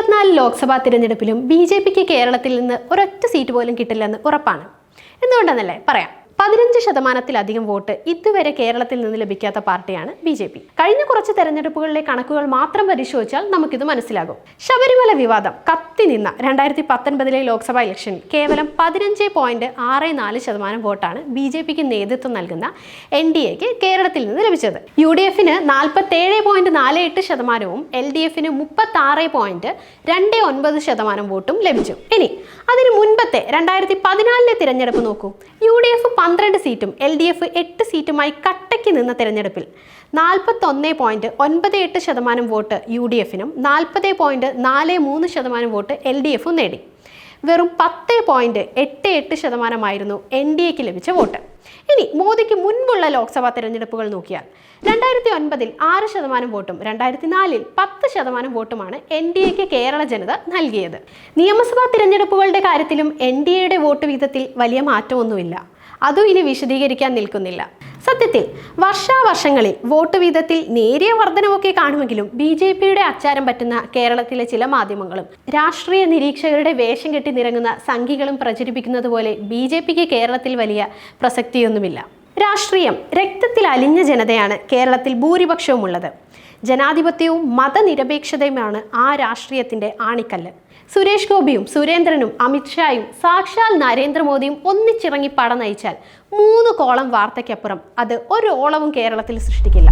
ഇരുപത്തിനാല് ലോക്സഭാ തിരഞ്ഞെടുപ്പിലും B J പിക്ക് കേരളത്തിൽ നിന്ന് ഒരൊറ്റ സീറ്റ് പോലും കിട്ടില്ലെന്ന് ഉറപ്പാണ്. എന്തുകൊണ്ടെന്നല്ലേ? പറയാം. പതിനഞ്ച് ശതമാനത്തിലധികം വോട്ട് ഇതുവരെ കേരളത്തിൽ നിന്ന് ലഭിക്കാത്ത പാർട്ടിയാണ് ബി ജെ പി. കഴിഞ്ഞ കുറച്ച് തെരഞ്ഞെടുപ്പുകളിലെ കണക്കുകൾ മാത്രം പരിശോധിച്ചാൽ നമുക്കിത് മനസ്സിലാകും. ശബരിമല വിവാദം കത്തി നിന്ന രണ്ടായിരത്തി പത്തൊൻപതിലെ ലോക്സഭാ ഇലക്ഷനിൽ കേവലം പതിനഞ്ച് പോയിന്റ് ആറ് നാല് ശതമാനം വോട്ടാണ് ബി ജെ പിക്ക് നേതൃത്വം നൽകുന്ന എൻ ഡി എക്ക് കേരളത്തിൽ നിന്ന് ലഭിച്ചത്. യു ഡി എഫിന് നാൽപ്പത്തേഴ് പോയിന്റ് നാല് എട്ട് ശതമാനവും എൽ ഡി എഫിന് മുപ്പത്തി ആറ് പോയിന്റ് രണ്ട് ഒൻപത് ശതമാനം വോട്ടും ലഭിച്ചു. ഇനി അതിന് മുൻപത്തെ രണ്ടായിരത്തി പതിനാലിലെ തിരഞ്ഞെടുപ്പ് നോക്കൂ. യു ഡി എഫ് പന്ത്രണ്ട് സീറ്റും എൽ ഡി എഫ് എട്ട് സീറ്റുമായി കട്ടയ്ക്ക് നിന്ന തിരഞ്ഞെടുപ്പിൽ നാൽപ്പത്തൊന്ന് പോയിന്റ് ഒൻപത് എട്ട് ശതമാനം വോട്ട് യു ഡി എഫിനും നാൽപ്പത് പോയിന്റ് നാല് മൂന്ന് ശതമാനം വോട്ട് എൽ ഡി എഫും നേടി. വെറും പത്ത് പോയിന്റ് എട്ട് എട്ട് ശതമാനമായിരുന്നു എൻ ഡി എക്ക് ലഭിച്ച വോട്ട്. ഇനി മോദിക്ക് മുൻപുള്ള ലോക്സഭാ തെരഞ്ഞെടുപ്പുകൾ നോക്കിയാൽ രണ്ടായിരത്തി ഒൻപതിൽ ആറ് ശതമാനം വോട്ടും രണ്ടായിരത്തി നാലിൽ പത്ത് ശതമാനം വോട്ടുമാണ് എൻ ഡി എക്ക് കേരള ജനത നൽകിയത്. നിയമസഭാ തിരഞ്ഞെടുപ്പുകളുടെ കാര്യത്തിലും എൻ ഡി എയുടെ വോട്ട് വീതത്തിൽ വലിയ മാറ്റമൊന്നുമില്ല. അതും ഇനി വിശദീകരിക്കാൻ നിൽക്കുന്നില്ല. സത്യത്തിൽ വർഷാവർഷങ്ങളിൽ വോട്ട് വീതത്തിൽ നേരിയ വർധനമൊക്കെ കാണുമെങ്കിലും ബി ജെ പിയുടെ അച്ചാരം പറ്റുന്ന കേരളത്തിലെ ചില മാധ്യമങ്ങളും രാഷ്ട്രീയ നിരീക്ഷകരുടെ വേഷം കെട്ടി നിറങ്ങുന്ന സംഘികളും പ്രചരിപ്പിക്കുന്നത് പോലെ ബി ജെ പിക്ക് കേരളത്തിൽ വലിയ പ്രസക്തിയൊന്നുമില്ല. രാഷ്ട്രീയം രക്തത്തിൽ അലിഞ്ഞ ജനതയാണ് കേരളത്തിൽ ഭൂരിപക്ഷവും ഉള്ളത് ജനാധിപത്യവും മതനിരപേക്ഷതയുമാണ് ആ രാഷ്ട്രീയത്തിന്റെ ആണിക്കല്ല്. സുരേഷ് ഗോപിയും സുരേന്ദ്രനും അമിത്ഷായും സാക്ഷാൽ നരേന്ദ്രമോദിയും ഒന്നിച്ചിറങ്ങി പട നയിച്ചാൽ മൂന്ന് കോളം വാർത്തയ്ക്കപ്പുറം അത് ഒരു ഓളവും കേരളത്തിൽ സൃഷ്ടിക്കില്ല.